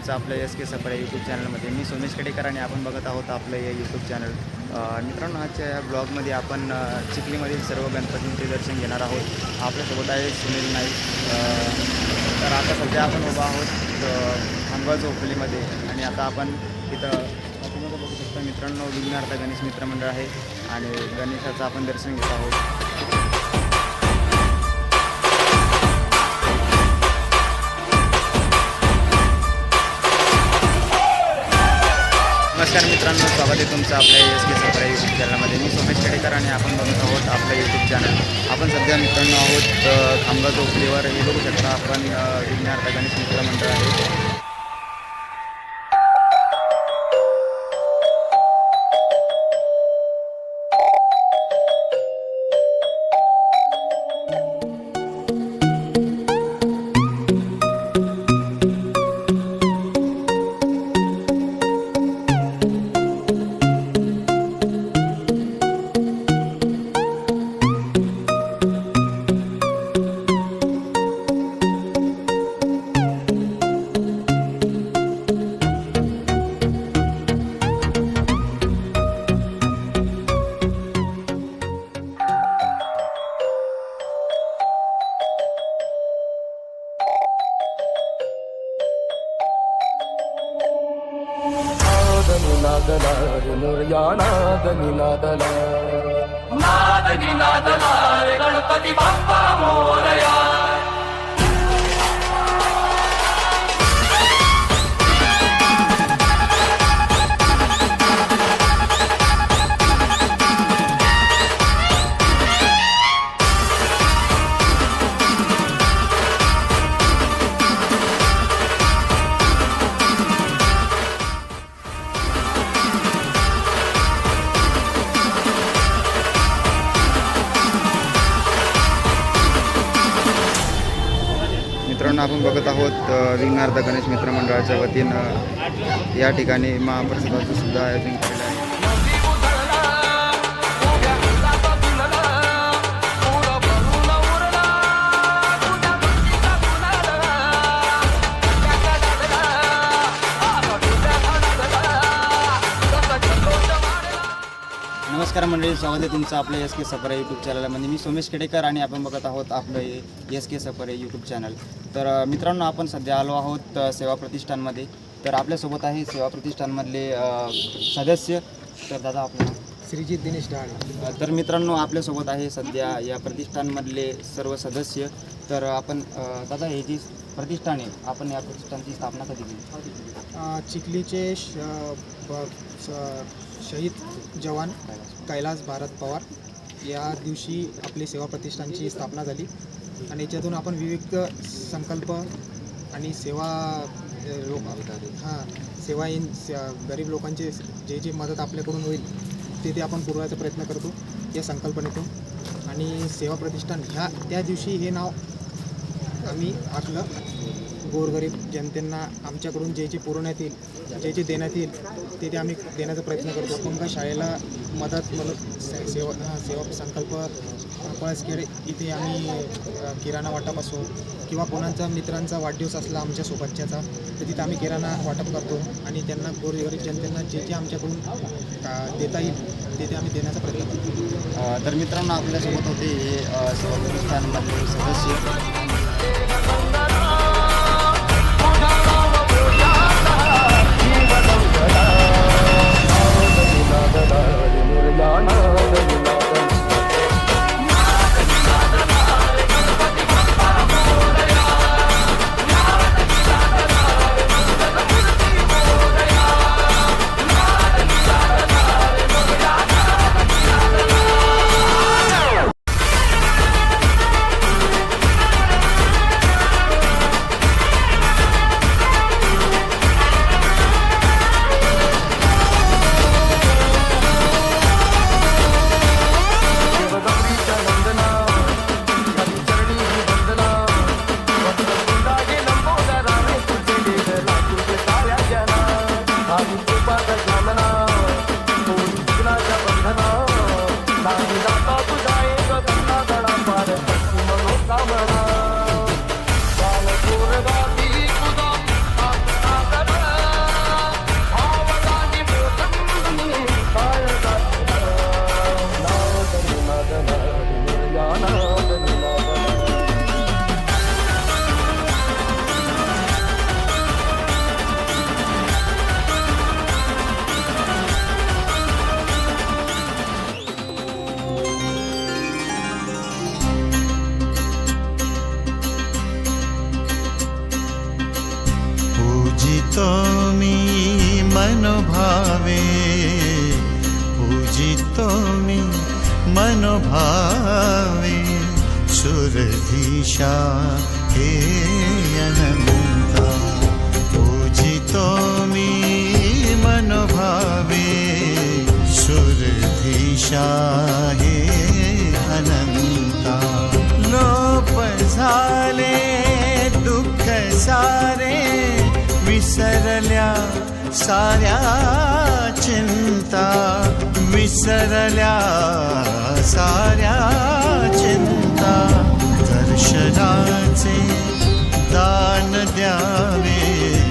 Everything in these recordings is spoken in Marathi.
तुमचं आपलं एस के सफर यूट्यूब चॅनलमध्ये मी सोमेश खेडेकर आणि आपण बघत आहोत आपलं हे यूट्यूब चॅनल मित्रांनो आजच्या या ब्लॉगमध्ये आपण चिखलीमधील सर्व गणपतींचे दर्शन घेणार आहोत. आपल्यासोबत आहे सुनील नाईक. तर आता सध्या आपण उभा आहोत अ, खामगाव आणि आता आपण इथं आपण बघू शकता मित्रांनो विघ्नार्थ गणेश मित्रमंडळ आहे. आणि गणेशाचं आपण दर्शन घेत आहोत. नमस्कार मित्रांनो स्वागत आहे तुमचं आपल्या एस के सफरा यूट्यूब चॅनलमध्ये मी सोमेश खेडेकर आणि आपण बघत आहोत आपलं यूट्यूब चॅनल आपण सध्या मित्रांनो आहोत खामगाव चौकलीवर. हे बघू शकता आपण विज्ञान विघ्नार्थ गणेश मित्र मंडळ आहे. नादनिनादला रे मोरया नादनिनादला नादनिनादला गणपती बाप्पा मोरया आपण बघत आहोत अ, गणेश मित्र मंडळाच्या वतीनं या ठिकाणी महाप्रसादाचं सुद्धा आयोजन स्वागत आहे तुमचं आपलं एस के सफर यूट्यूब चॅनलमध्ये मी सोमेश केडेकर आणि आपण बघत आहोत आपलं एस के सफर यूट्यूब चॅनल तर मित्रांनो आपण सध्या आलो आहोत सेवा प्रतिष्ठानमध्ये. तर आपल्यासोबत आहे सेवा प्रतिष्ठानमधले सदस्य. तर दादा आपल्याला श्रीजित दिनेश अ, तर मित्रांनो आपल्यासोबत आहे सध्या या प्रतिष्ठानमधले सर्व सदस्य. तर आपण दादा हे जी प्रतिष्ठान आहे आपण या प्रतिष्ठानची स्थापना कधी केली? चिखलीचे शहीद जवान कैलास भारत पवार या दिवशी आपली सेवा प्रतिष्ठानची स्थापना झाली. आणि याच्यातून आपण विविध संकल्प आणि सेवा लोक हां सेवा इन स- गरीब लोकांचे जे जे मदत आपल्याकडून होईल ते ते आपण पुरवायचा प्रयत्न करतो या संकल्पनेतून. आणि सेवा प्रतिष्ठान ह्या त्या दिवशी हे नाव आम्ही आपलं गोरगरीब जनतेंना आमच्याकडून जे जे पुरवण्यात येईल जे जे देण्यात येईल ते ते आम्ही देण्याचा प्रयत्न करतो. अपंग शाळेला मदत मदत से- सेवा सेवा संकल्प पळसखेड इथे आम्ही किराणा वाटप असो किंवा कोणाचा मित्रांचा वाढदिवस असला आमच्या सोबतच्याचा तर तिथं आम्ही किराणा वाटप करतो आणि त्यांना गोरगरीब जनतेंना जे जे आमच्याकडून देता येईल ते ते आम्ही देण्याचा प्रयत्न करतो. तर मित्रांनो आपल्यासोबत होते हे सदस्य. मी मनोभावे पूजितो मी मनोभावे सुरधीशा हे अनन्ता पूजितो मी मनोभावे सुरधीशा हे अनंता लोप झाले दुःख सारे विसरल्या साऱ्या चिंता विसरल्या साऱ्या चिंता. दर्शनाचे दान द्यावे.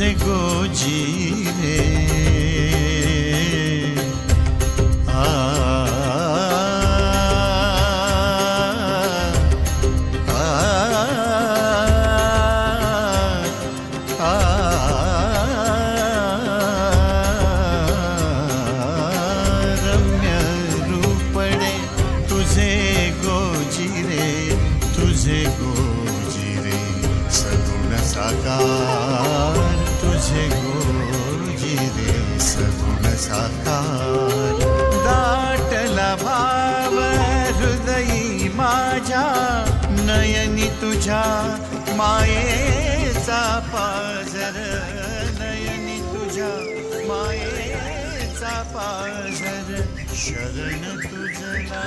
Goji. तुझ्या मायेचा पाझर नयनी तुझ्या मायेचा पाझर शरण तुझला